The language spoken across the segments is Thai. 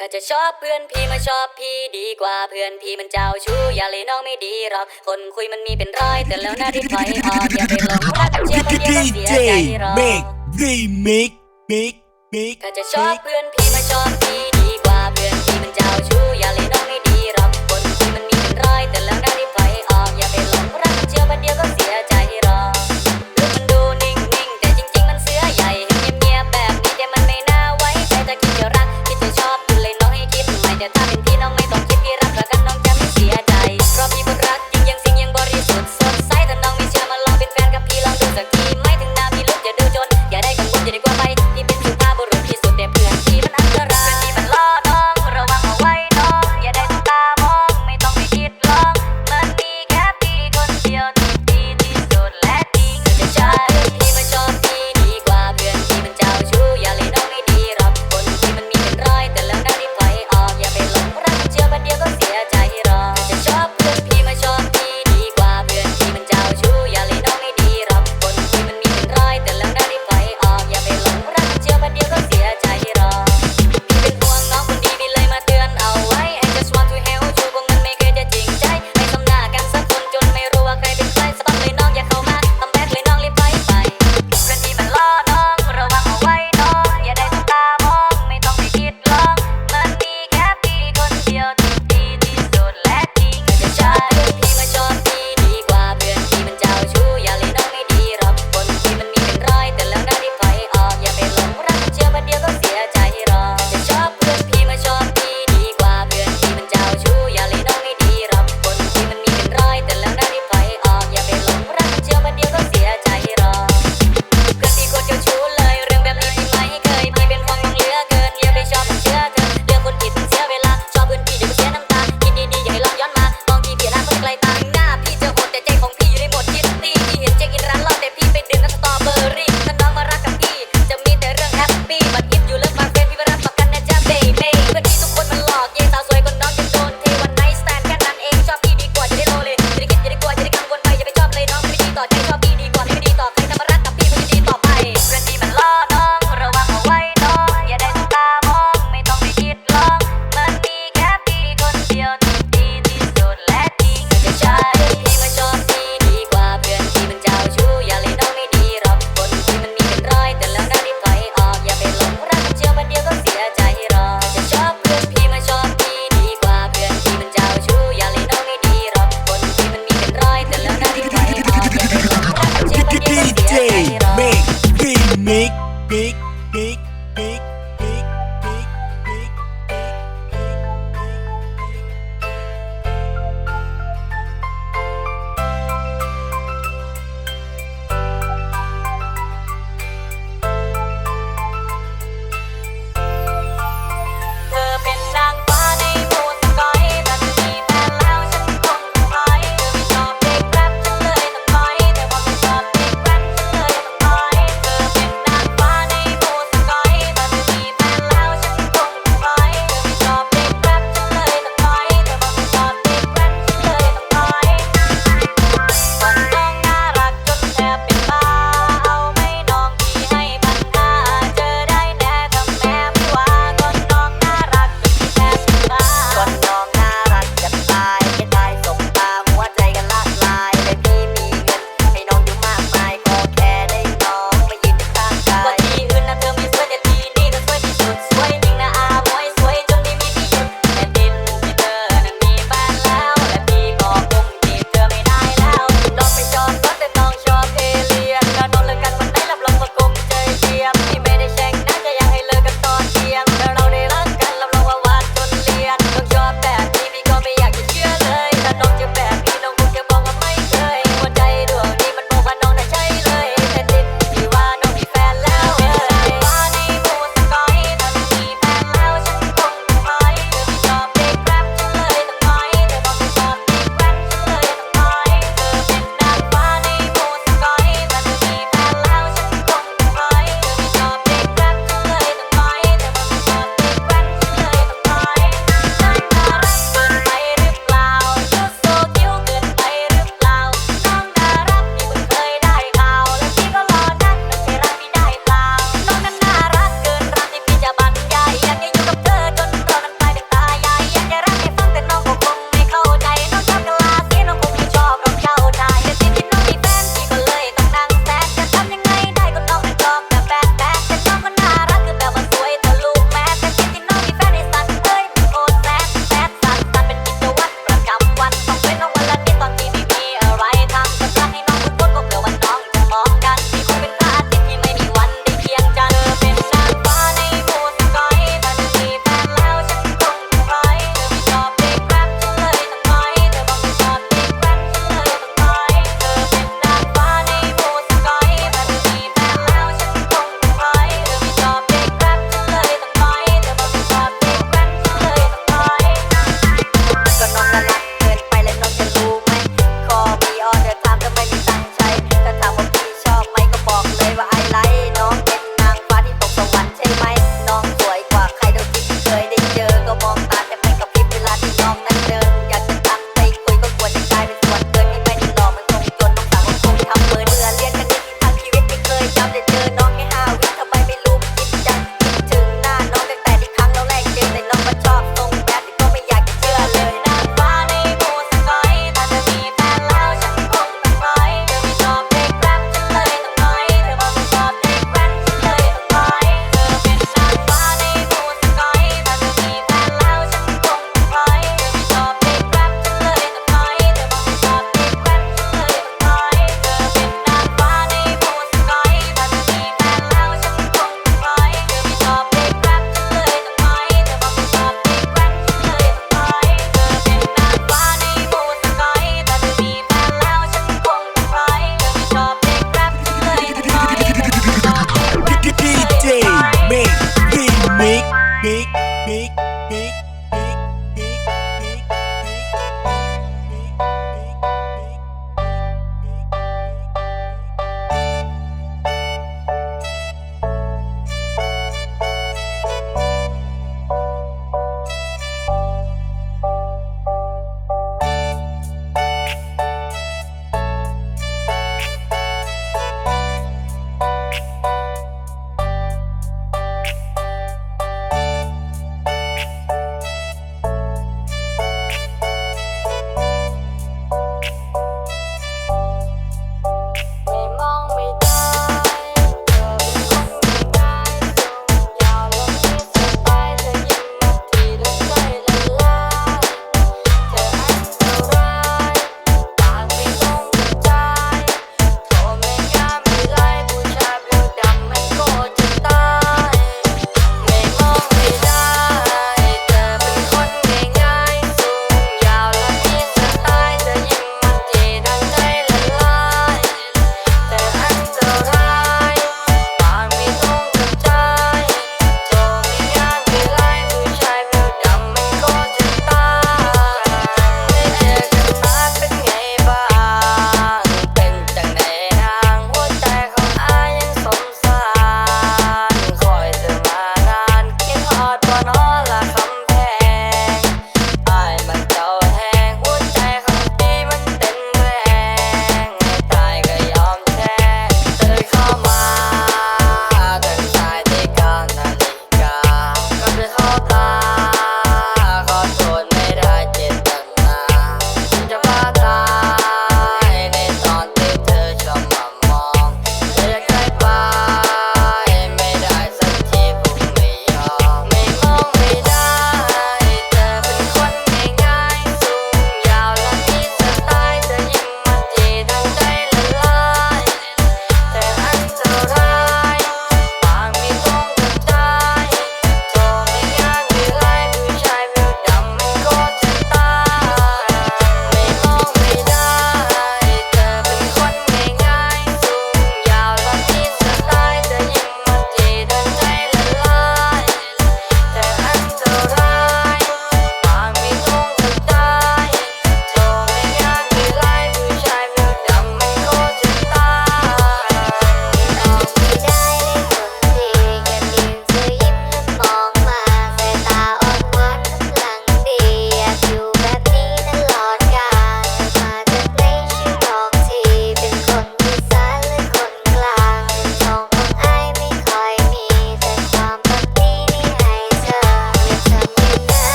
ถ้าจะชอบเพื่อนพี่มาชอบพี่ดีกว่าเพื่อนพี่มันเจ้าชู้อย่าเลยน้องไม่ดีหรอก คนคุยมันมีเป็นร้อยแต่แล้วหน้าที่ถอยออกอย่าไปหลงรักเชื่อมันเดียวเสียใจหรอกถ้าจะชอบเพื่อนพี่มาชอบพี่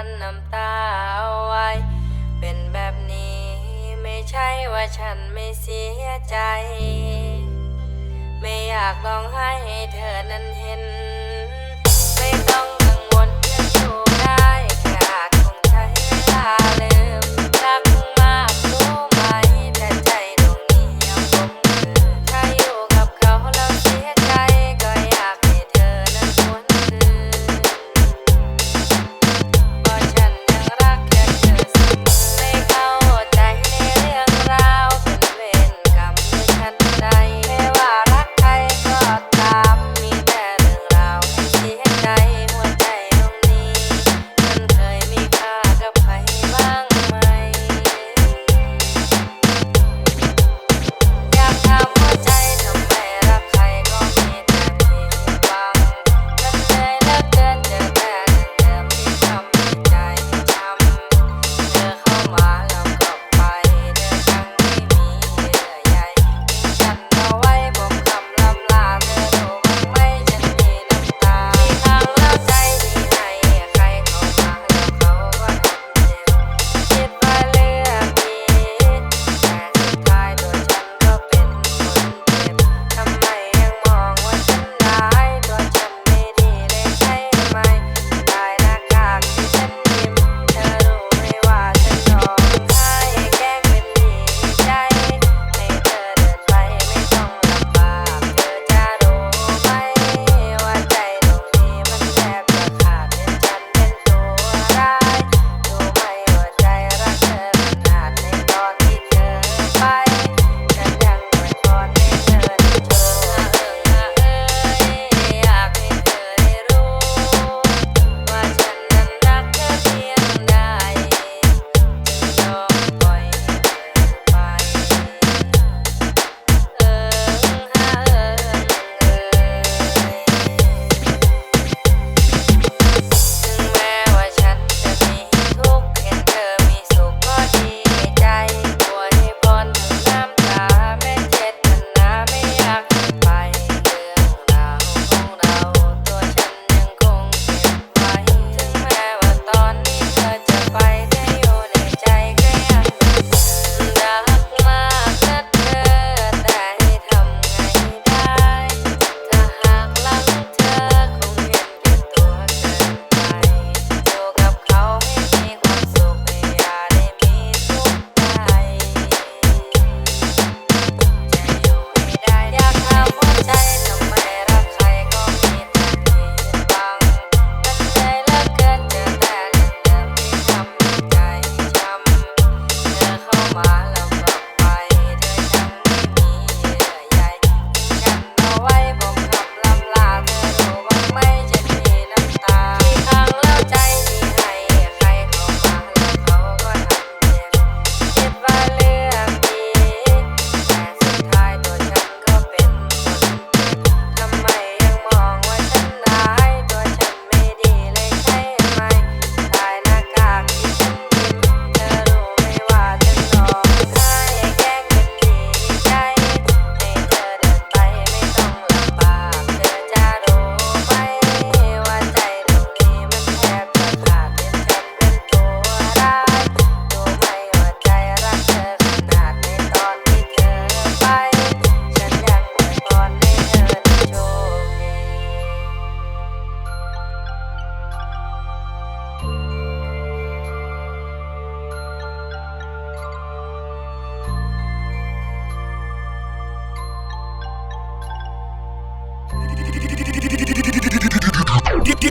้นน้ำตาเอาไว้ เป็นแบบนี้ไม่ใช่ว่าฉันไม่เสียใจ ไม่อยากลองให้เธอนั้นเห็น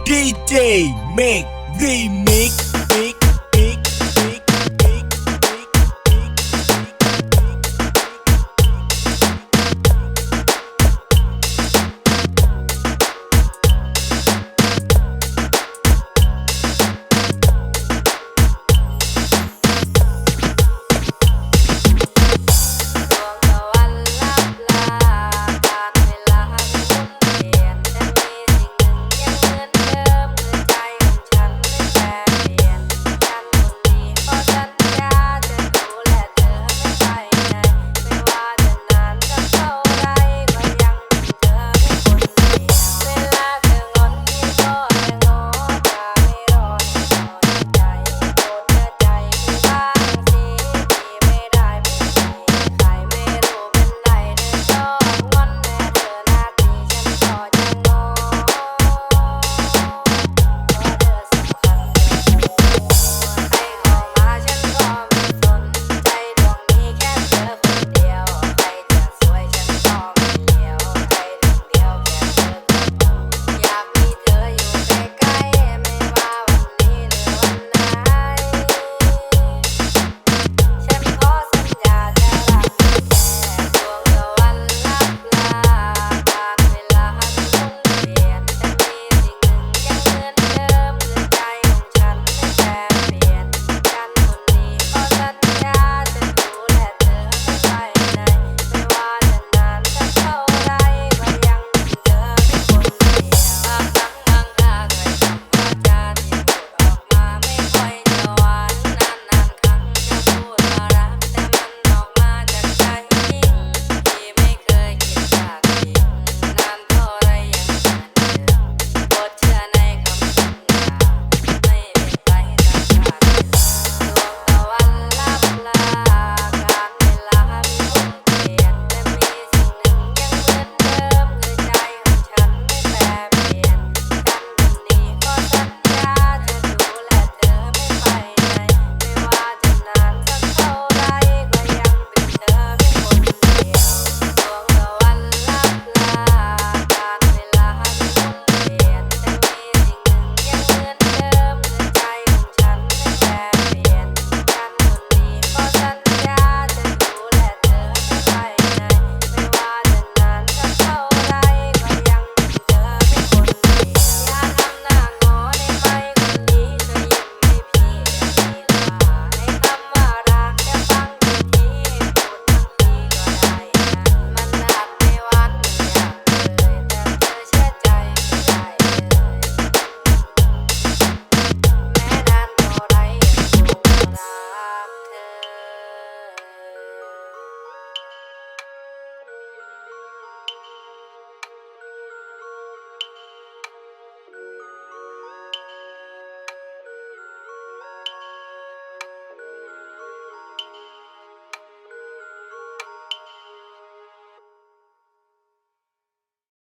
DJ Make Remix.